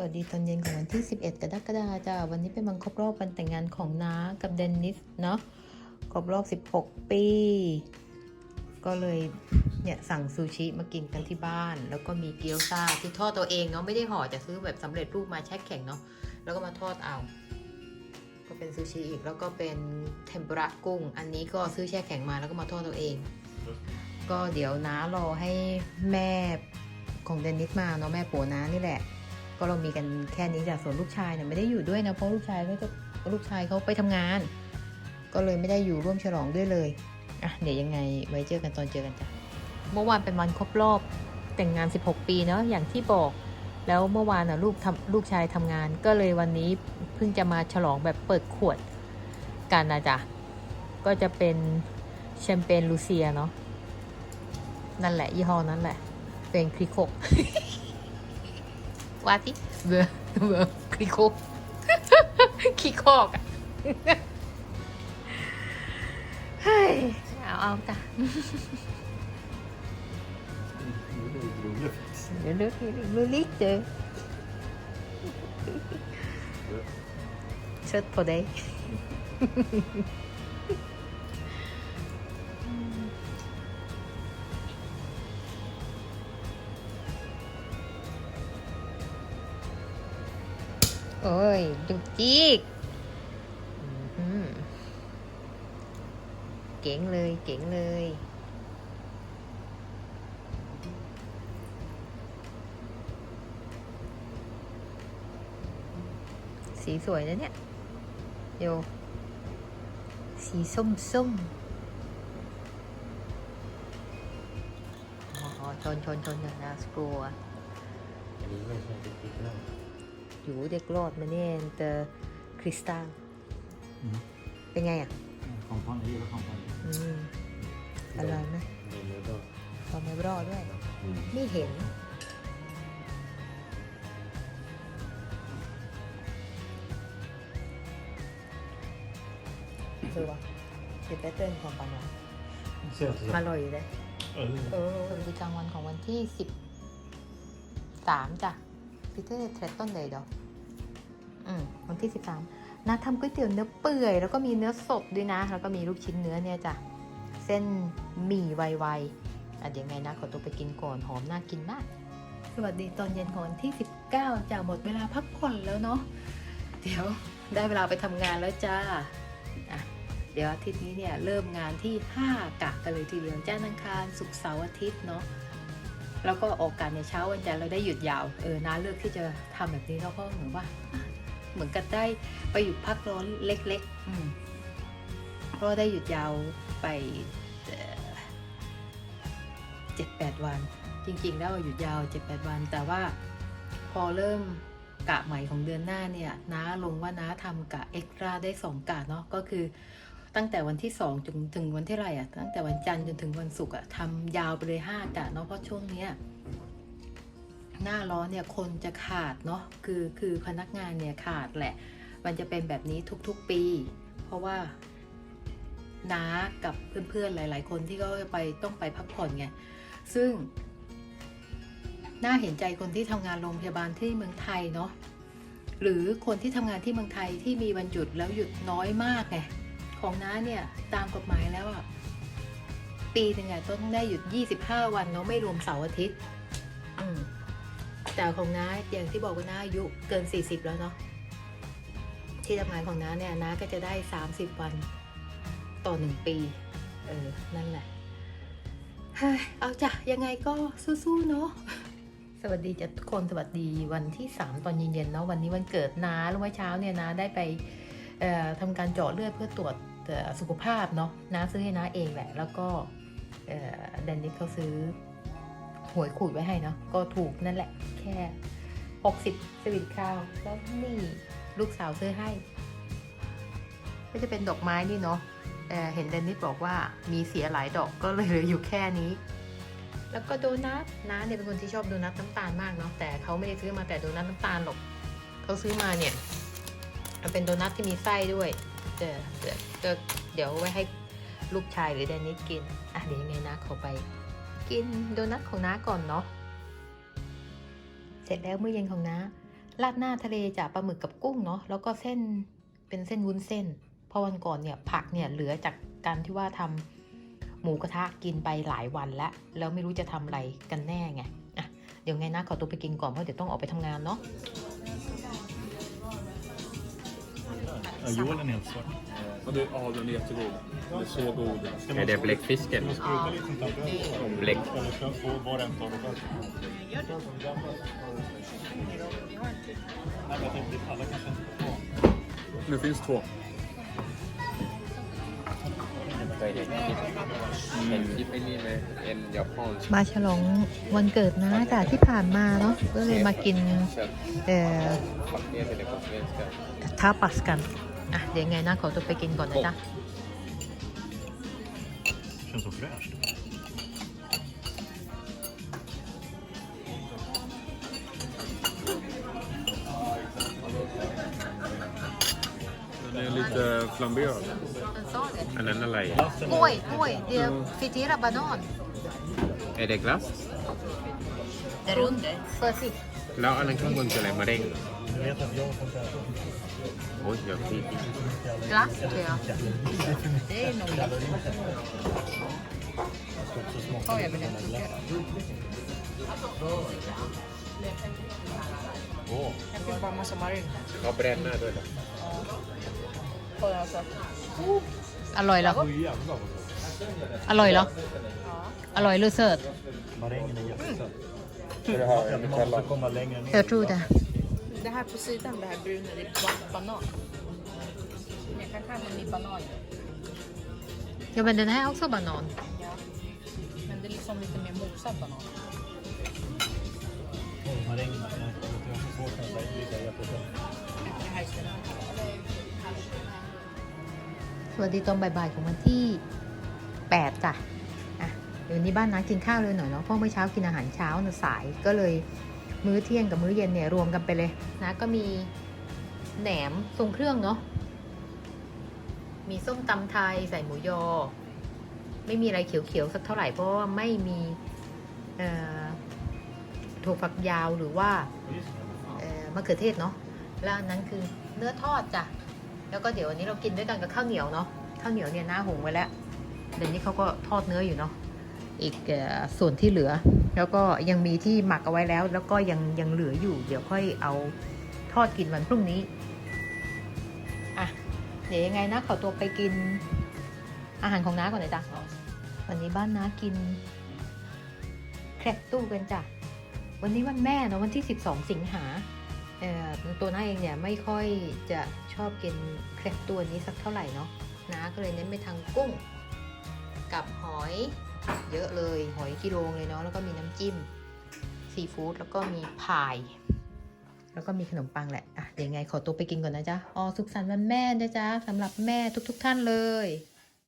วัสดีตอนเย็นของวันที่ 11 กรกฎาคมจ้าวันนี้เป็นวันครบรอบวันแต่งงานของน้ากับเดนนิสเนาะครบรอบ 16 ปี ก็เลยเนี่ยสั่งซูชิมากินกันที่บ้าน แล้วก็มีเกี๊ยวซ่าที่ทอดตัวเองเนาะไม่ได้ห่อแต่ซื้อแบบสำเร็จรูปมาแช่แข็งเนาะแล้วก็มาทอดเอาก็เป็นซูชิอีกแล้วก็เป็นเทมปุระกุ้ง อันนี้ก็ซื้อแช่แข็งมาแล้วก็มาทอดตัวเอง ก็เดี๋ยวน้ารอให้แม่ของเดนนิสมาเนาะแม่ปัวน้านี่แหละ ก็เรามีกันแค่นี้จ้ะส่วนลูกชายเนี่ยไม่ได้อยู่ด้วยนะเพราะลูกชายเขาจะลูกชายเขาไปทำงาน ก็เลยไม่ได้อยู่ร่วมฉลองด้วยเลยอะเดี๋ยวยังไงไว้เจอกันตอนเจอกันจ้ะเมื่อวานเป็นวันครบรอบแต่งงาน 16 ปีเนาะอย่างที่บอก แล้วเมื่อวานน่ะลูกทำลูกชายทำงาน ก็เลยวันนี้เพิ่งจะมาฉลองแบบเปิดขวดกันนะจ๊ะก็จะเป็นแชมเปญลูเซียเนาะนั่นแหละยี่ห้อนั้นแหละเป็นคริโคก ว่าที่เบอร์เบอร์คริโคกขี้คอกอะเฮ้ยเอาเอาจ้ะเดี๋ยวเลือกเลือกลิกเจอเชิด โอ้ยจุกจิกเก๋งเลย เก๋งเลย สีสวยนะเนี่ยโยสีส้มส้มอ๋อชนชนชนชนนะสกรัวอันนี้ไม่ใช่เป็นติ๊กแล้ว อยู่เด็กรอดมาเนี่ยเตอคริสตัลเป็นไงอะ ของพ่อนี้แล้วของพ่อนี้อืม อร่อยไหมในเนื้อก็พอไม่รอดด้วย อืมไม่เห็น คือว่าเป็นแพทเทิร์นของปานาเชื่อสิอร่อยเลยเออ เออสวัสดีกลางวันของวันที่สิบสามจ้ะ พีเตอร์เทรตต้นเลยดอกอืมวันที่สิบสามนาทำก๋วยเตี๋ยวเนื้อเปื่อย แล้วก็มีเนื้อสดด้วยนะ แล้วก็มีลูกชิ้นเนื้อเนี่ยจ้ะ เส้นหมี่ไวๆอะเดี๋ยวไงนะ ขอตัวไปกินก่อน หอมน่ากินมาก สวัสดีตอนเย็นของวันที่ 19จ้ะหมดเวลาพักผ่อนแล้วเนาะ เดี๋ยวได้เวลาไปทำงานแล้วจ้าอะเดี๋ยวอาทิตย์นี้เนี่ยเริ่มงานที่ 5กะกันเลยทีเดียวจ้านังคารศุกร์เสาร์อาทิตย์เนาะ แล้วก็ออกการในเช้าวันจันทร์เราได้หยุดยาวเออน้าเลือกที่จะทำแบบนี้แล้วก็เหมือนว่า เหมือนกันได้ไปหยุดพักร้อนเล็กๆอืมเพราะว่าได้หยุดยาวไปเจ็ดแปดวัน จริงๆแล้วหยุดยาวเจ็ดแปดวัน แต่ว่าพอเริ่มกะใหม่ของเดือนหน้าเนี่ยน้าลงว่าน้าทำกะเอ็กตร้าได้สองกะเนาะก็คือ ตั้งแต่วันที่สองจนถึงวันที่ไรอะ่ะ ตั้งแต่วันจันทร์จนถึงวันศุกร์อะทำยาวไปเลยห้ากะเนาะเพราะช่วงเนี้ยหน้าร้อนเนี่ยคนจะขาดเนาะคือคือพนักงานเนี่ยขาดแหละ มันจะเป็นแบบนี้ทุกๆปี เพราะว่าน้ากับเพื่อนๆหลาย ๆ คนที่ก็ไปต้องไปพักผ่อนไงซึ่งน่าเห็นใจคนที่ทำงานโรงพยาบาลที่เมืองไทยเนาะหรือคนที่ทำงานที่เมืองไทยที่มีวันหยุดแล้วหยุดน้อยมากไง ของน้าเนี่ยตามกฎหมายแล้วอะปีหนึ่งอะต้องได้หยุด 25 วันเนาะไม่รวมเสาร์อาทิตย์แต่ของน้าอย่างที่บอกว่าน้าอายุเกิน 40 แล้วเนาะที่ทำงานของน้าเนี่ยน้าก็จะได้ 30 วันต่อหนึ่งปี เออ นั่นแหละเอาจ้ะ ยังไงก็สู้ๆเนาะสวัสดีจ้ะทุกคนสวัสดีวันที่ 3 ตอนเย็นๆเนาะวันนี้วันเกิดน้าแล้วเมื่อเช้าเนี่ยน้าได้ไปทำการเจาะเลือดเพื่อตรวจ สุขภาพเนาะน้าซื้อให้น้าเองแหละ แล้วก็แดนนิสเขาซื้อหวยขูดไว้ให้เนาะก็ถูกนั่นแหละ แค่ 60สวิตคราวแล้วนี่ลูกสาวซื้อให้ ก็จะเป็นดอกไม้นี่เนาะเอ่เห็นแดนนิสบอกว่ามีเสียหลายดอกก็เลยเหลืออยู่แค่นี้ แล้วก็โดนัทน้าเนี่ยเป็นคนที่ชอบโดนัทน้ำตาลมากเนาะแต่เขาไม่ได้ซื้อมาแต่โดนัทน้ำตาลหรอกเขาซื้อมาเนี่ยมันเป็นโดนัทที่มีไส้ด้วย เดี๋ยวเดี๋ยวเดี๋ยวไว้ให้ลูกชายหรือแดนนิสกิน อะเดี๋ยวยังไงนะขอไป กินโดนัทของน้าก่อนเนาะ เสร็จแล้วมื้อเย็นของน้าราดหน้าทะเลจะปลาหมึกกับกุ้งเนาะ แล้วก็เส้นเป็นเส้นวุ้นเส้นเพราะวันก่อนเนี่ยผักเนี่ยเหลือจากการที่ว่าทำหมูกระทะกินไปหลายวันแล้ว แล้วไม่รู้จะทำอะไรกันแน่ไง อะ เดี๋ยวไงนะขอตัวไปกินก่อนเพราะเดี๋ยวต้องออกไปทำงานเนาะ Ja, Jolen är helt svart. Men du, ja, den är jättegod. Den är så god. Är det bläckfisken? Ja. Bläck. Det finns två. ยเห็นคลิปเห็นคลิปไอ้นี่ไหมเอ็นยาพอนมาฉลองวันเกิดนะจากที่ผ่านมาเนาะก็เลยมากินเชิญเอ่อฟักเนียเป็นเด็กฟักเนียสกันท้าปัสกันอะเดี๋ยวไงนะขอตัวไปกินก่อนนะจ๊ะ lite flamberad. มันซ่อนเลยอันนั้นอะไร Glassen กล้วยกล้วยเดียวฟิติราบานอนเอเด็กลัสเดรุนเดเปิดสิแล้วอันนั้นข้างบนคืออะไรมะเร็งเหรอ Jag vet att jag får äta. โอ้ยเดี๋ยวพี่กลาสเชียวเด้นม Så smått. เขาอยากเป็นอะไร Åh, Jag fick bara massa marin. เขาแบรนด์หน้าด้วยเหรอ Kolla alltså. อร่อยเหรอ det är jävla gott. อร่อยเหรอ อร่อยหรือเสิร์ช Marängen är jättesöt. Ska du ha Ja, en vi i måste källaren? komma längre เธอ ner. ทรูดะ Det här på sidan, det här bruna, det är ba- banan. Jag kan kalla det banan. เดี๋ยวมันเดินให้เอาโซบานอน Ja. Men det är liksom lite mer mosad banan. สวัสดีตอนบ่ายๆของวันที่ 8 จ้ะอะเดี๋ยวนี้บ้านน้ากินข้าวเลยหน่อยเนาะเพราะเมื่อเช้ากินอาหารเช้านะสายก็เลยมื้อเที่ยงกับมื้อเย็นเนี่ยรวมกันไปเลยนะก็มีแหนมทรงเครื่องเนาะมีส้มตำไทยใส่หมูยอ ไม่มีอะไรเขียวๆสักเท่าไหร่เพราะว่าไม่มีถั่วฝักยาวหรือว่ามะเขือเทศเนาะแล้วนนั้นคือเนื้อทอดจ้ะ แล้วก็เดี๋ยววันนี้เรากินด้วยกันกับข้าวเหนียวเนาะข้าวเหนียวเนี่ยหน้าหุงไว้แล้วเดี๋ยวนี้เขาก็ทอดเนื้ออยู่เนาะอีกส่วนที่เหลือ แล้วก็ยังมีที่หมักเอาไว้แล้ว แล้วก็ยังยังเหลืออยู่ เดี๋ยวค่อยเอาทอดกินวันพรุ่งนี้อะเดี๋ยวยังไงนะขอตัวไปกินอาหารของน้าก่อนเลยจ้ะวันนี้บ้านน้ากินแครบตู้กันจ้ะวันนี้วันแม่เนาะวันที่ 12 สิงหา ตัวน้าเองเนี่ยไม่ค่อยจะชอบกินแครบตัวนี้สักเท่าไหร่เนาะน้าก็เลยเน้นไปทางกุ้ง กับหอยเยอะเลยหอยกิโลเลยเนาะแล้วก็มีน้ำจิ้มซีฟู้ดแล้วก็มีพาย แล้วก็มีขนมปังแหละอะเดี๋ยวยังไงขอตัวไปกินก่อนนะจ๊ะอ๋อสุขสันต์วันแม่นะจ๊ะสำหรับแม่ทุกๆทท่านเลย